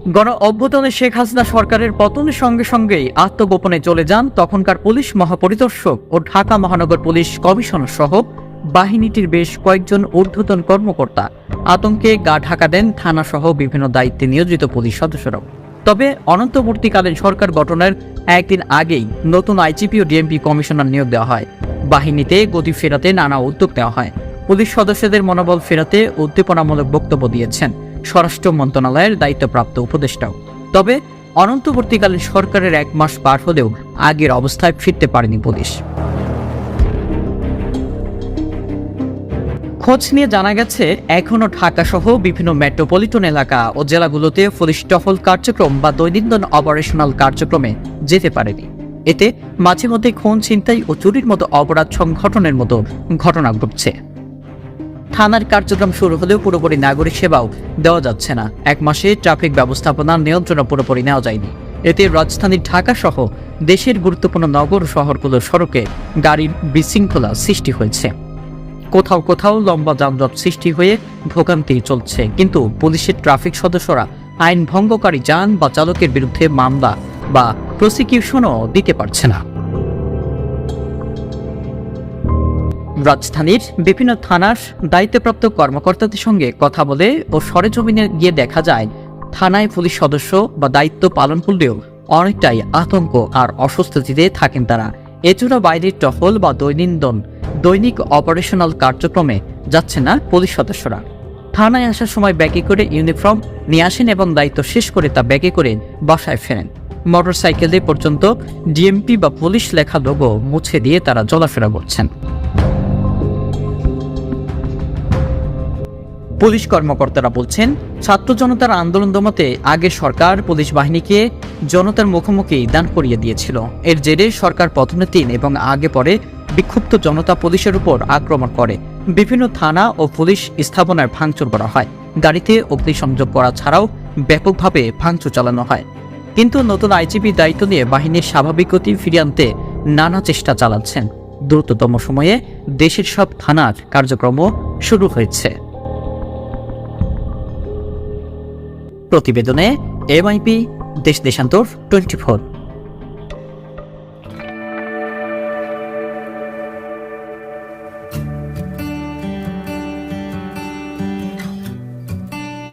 গণ অভ্যুত্থানে শেখ হাসিনা সরকারের পতনের সঙ্গে সঙ্গেই আত্মগোপনে চলে যান তখনকার পুলিশ মহাপরিদর্শক ও ঢাকা মহানগর পুলিশ কমিশনার সহ। বাহিনীটির বেশ কয়েকজন ঊর্ধ্বতন কর্মকর্তা আতঙ্কে গা ঢাকা দেন থানাসহ বিভিন্ন দায়িত্বে নিয়োজিত পুলিশ সদস্যরাও। তবে অনন্তবর্তীকালীন সরকার গঠনের একদিন আগেই নতুন আইজিপি ও ডিএমপি কমিশনার নিয়োগ দেওয়া হয়। বাহিনীতে গতি ফেরাতে নানা উদ্যোগ নেওয়া হয়। পুলিশ সদস্যদের মনোবল ফেরাতে উদ্দীপনামূলক বক্তব্য দিয়েছেন। স্বরাষ্ট্র মন্ত্রণালয়ের দায়িত্বপ্রাপ্ত উপদেষ্টাও। তবে অনন্তবর্তীকালীন সরকারের এক মাস পার হলেও আগের অবস্থায় ফিরতে পারেনি পুলিশ। খোঁজ নিয়ে জানা গেছে, এখনও ঢাকা সহ বিভিন্ন মেট্রোপলিটন এলাকা ও জেলাগুলোতে পুলিশ টহল কার্যক্রম বা দৈনন্দিন অপারেশনাল কার্যক্রমে যেতে পারেনি। এতে মাঝে মধ্যে খুন, ছিনতাই ও চুরির মতো অপরাধ সংঘটনের মতো ঘটনা ঘটছে। থানার কার্যক্রম শুরু হলেও পুরোপুরি নাগরিক সেবাও দেওয়া যাচ্ছে না। এক মাসে ট্রাফিক ব্যবস্থাপনার নিয়ন্ত্রণ পুরোপুরি নেওয়া যায়নি। এতে রাজধানী ঢাকা সহ দেশের গুরুত্বপূর্ণ নগর শহরগুলোর সড়কে গাড়ির বিশৃঙ্খলা সৃষ্টি হয়েছে। কোথাও কোথাও লম্বা যানজট সৃষ্টি হয়ে ভোগান্তি চলছে। কিন্তু পুলিশের ট্রাফিক সদস্যরা আইন ভঙ্গকারী যান বা চালকের বিরুদ্ধে মামলা বা প্রসিকিউশনও দিতে পারছে না। রাজধানীর বিভিন্ন থানার দায়িত্বপ্রাপ্ত কর্মকর্তাদের সঙ্গে কথা বলে ও সরেজমিনে গিয়ে দেখা যায়, থানায় পুলিশ সদস্য বা দায়িত্ব পালন করলেও অনেকটাই আতঙ্ক আর অস্বস্তিতে থাকেন তারা। এছাড়া বাইরের টহল বা দৈনন্দিন দৈনিক অপারেশনাল কার্যক্রমে যাচ্ছে না পুলিশ সদস্যরা। থানায় আসার সময় ব্যাগে করে ইউনিফর্ম নিয়ে আসেন এবং দায়িত্ব শেষ করে তা ব্যাগে করে বাসায় ফেরেন। মোটরসাইকেলে পর্যন্ত ডিএমপি বা পুলিশ লেখা লোগো মুছে দিয়ে তারা চলাফেরা করছেন। পুলিশ কর্মকর্তারা বলছেন, ছাত্র জনতার আন্দোলন দমাতে আগে সরকার পুলিশ বাহিনীকে জনতার মুখোমুখি দান করিয়ে দিয়েছিল। এর জেরে সরকার পতনের দিন এবং আগে পরে বিক্ষুব্ধ জনতা পুলিশের উপর আক্রমণ করে। বিভিন্ন থানা ও পুলিশ স্থাপনায় ভাঙচুর করা হয়। গাড়িতে অগ্নিসংযোগ করা ছাড়াও ব্যাপকভাবে ভাঙচুর চালানো হয়। কিন্তু নতুন আইজিপি দায়িত্ব নিয়ে বাহিনীর স্বাভাবিক গতি ফিরিয়ে আনতে নানা চেষ্টা চালাচ্ছেন। দ্রুততম সময়ে দেশের সব থানার কার্যক্রম শুরু হয়েছে। প্রতিবেদনে এমআইপি দেশ দেশান্তর টোয়েন্টি ফোর।